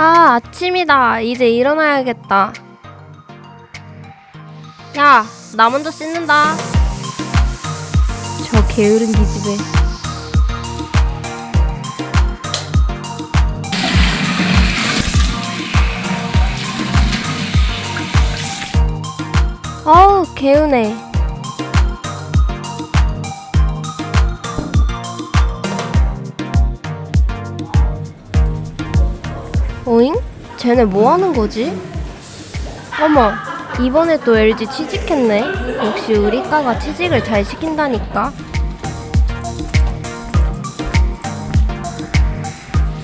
아, 아침이다. 이제 일어나야겠다. 야, 나 먼저 씻는다. 저 게으른 기집애. 어우, 개운해. 오잉? 쟤네 뭐 하는 거지? 어머, 이번에 또 LG 취직했네. 역시 우리 과가 취직을 잘 시킨다니까.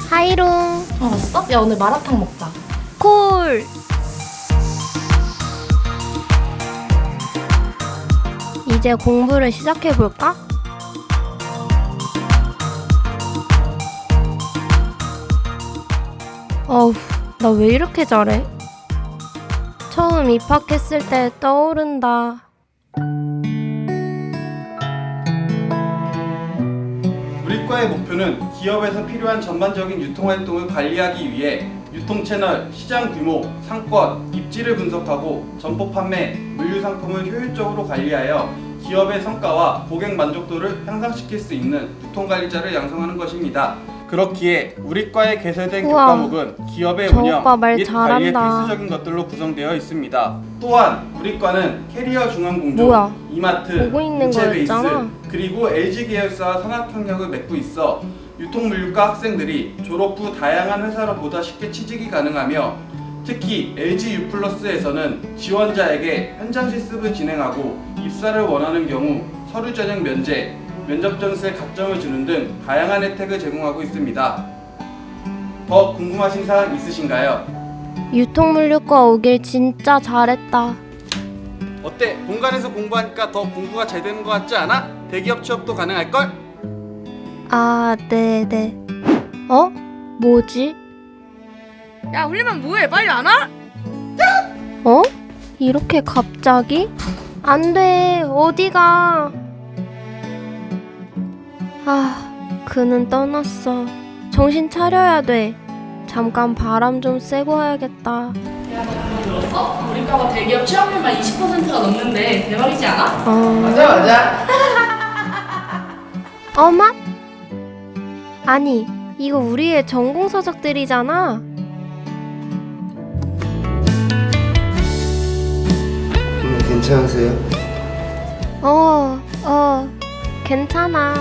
하이롱, 어, 왔어? 야, 오늘 마라탕 먹자. 콜! 이제 공부를 시작해 볼까? 어우, 나 왜 이렇게 잘해? 처음 입학했을 때 떠오른다. 우리 과의 목표는 기업에서 필요한 전반적인 유통 활동을 관리하기 위해 유통 채널, 시장 규모, 상권, 입지를 분석하고 점포 판매, 물류 상품을 효율적으로 관리하여 기업의 성과와 고객 만족도를 향상시킬 수 있는 유통 관리자를 양성하는 것입니다. 그렇기에 우리 과에 개설된 우와, 교과목은 기업의 저 운영 오빠 말 및 관리에 잘한다. 필수적인 것들로 구성되어 있습니다. 또한 우리 과는 캐리어 중앙공조, 뭐야? 이마트, 보고 있는 인체 베이스, 거였잖아. 그리고 LG 계열사와 산업 협력을 맺고 있어 유통물류과 학생들이 졸업 후 다양한 회사로 보다 쉽게 취직이 가능하며 특히 LG U+에서는 지원자에게 현장 실습을 진행하고 입사를 원하는 경우 서류 전형 면제, 면접 전수에 각점을 주는 등 다양한 혜택을 제공하고 있습니다. 더 궁금하신 사항 있으신가요? 유통물류과 오길 진짜 잘했다. 어때? 본관에서 공부하니까 더 공부가 잘 되는 것 같지 않아? 대기업 취업도 가능할걸? 아, 네네. 어? 뭐지? 야, 훈리만 뭐해? 빨리 안 와? 어? 이렇게 갑자기? 안 돼, 어디가? 아, 그는 떠났어. 정신 차려야 돼. 잠깐 바람 좀 쐬고 와야겠다. 들었어? 우리 과가 대기업 취업률만 20%가 넘는데 대박이지 않아? 어, 맞아, 맞아. 어마? 아니, 이거 우리의 전공 서적들이잖아. 오늘 괜찮으세요? 어, 어, 괜찮아.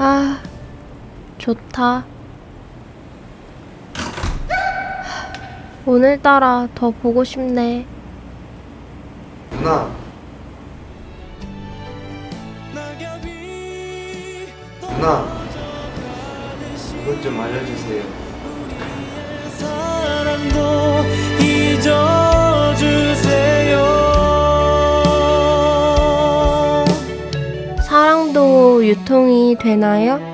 아, 좋다. 오늘따라 더 보고 싶네. 누나. 누나. 이것 좀 알려주세요. 사랑도 잊어주세요 사랑도 유통이 되나요?